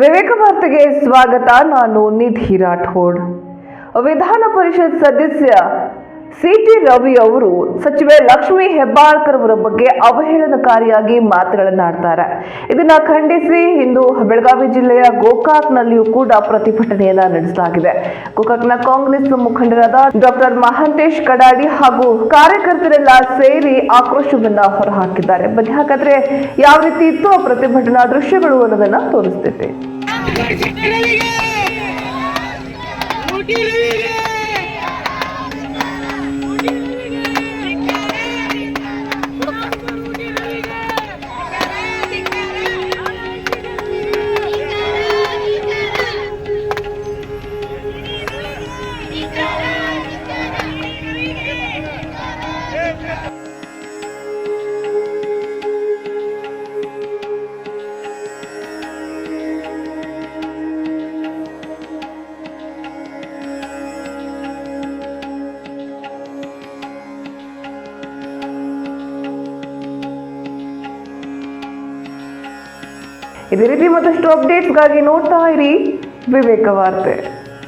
ವಿವೇಕ ವಾರ್ತೆಗೆ ಸ್ವಾಗತ ನಾನು ನಿಧಿ ರಾಠೋಡ್ ವಿಧಾನ ಪರಿಷತ್ ಸದಸ್ಯ ಸಿ ಟಿ ರವಿ ಅವರು ಸಚಿವೆ ಲಕ್ಷ್ಮಿ ಹೆಬ್ಬಾಳ್ಕರ್ ಅವರ ಬಗ್ಗೆ ಅವಹೇಳನಕಾರಿಯಾಗಿ ಮಾತುಗಳನ್ನಾಡ್ತಾರೆ ಇದನ್ನ ಖಂಡಿಸಿ ಇಂದು ಬೆಳಗಾವಿ ಜಿಲ್ಲೆಯ ಗೋಕಾಕ್ನಲ್ಲಿಯೂ ಕೂಡ ಪ್ರತಿಭಟನೆಯನ್ನ ನಡೆಸಲಾಗಿದೆ ಗೋಕಾಕ್ನ ಕಾಂಗ್ರೆಸ್ ಮುಖಂಡರಾದ ಡಾಕ್ಟರ್ ಮಹಾಂತೇಶ್ ಕಡಾಡಿ ಹಾಗೂ ಕಾರ್ಯಕರ್ತರೆಲ್ಲ ಸೇರಿ ಆಕ್ರೋಶವನ್ನ ಹೊರಹಾಕಿದ್ದಾರೆ ಬಟ್ ಹಾಗಾದ್ರೆ ಯಾವ ರೀತಿ ಇತ್ತು ಆ ಪ್ರತಿಭಟನಾ ದೃಶ್ಯಗಳು ಅನ್ನೋದನ್ನ ತೋರಿಸ್ತೇವೆ ಇದರಿಬಿ ಮೊದಷ್ಟು ಅಪ್ಡೇಟ್ಸ್ ಗಾಗಿ ನೋಟ್ತಾ ಇರಿ ವಿವೇಕವರ್ತೆ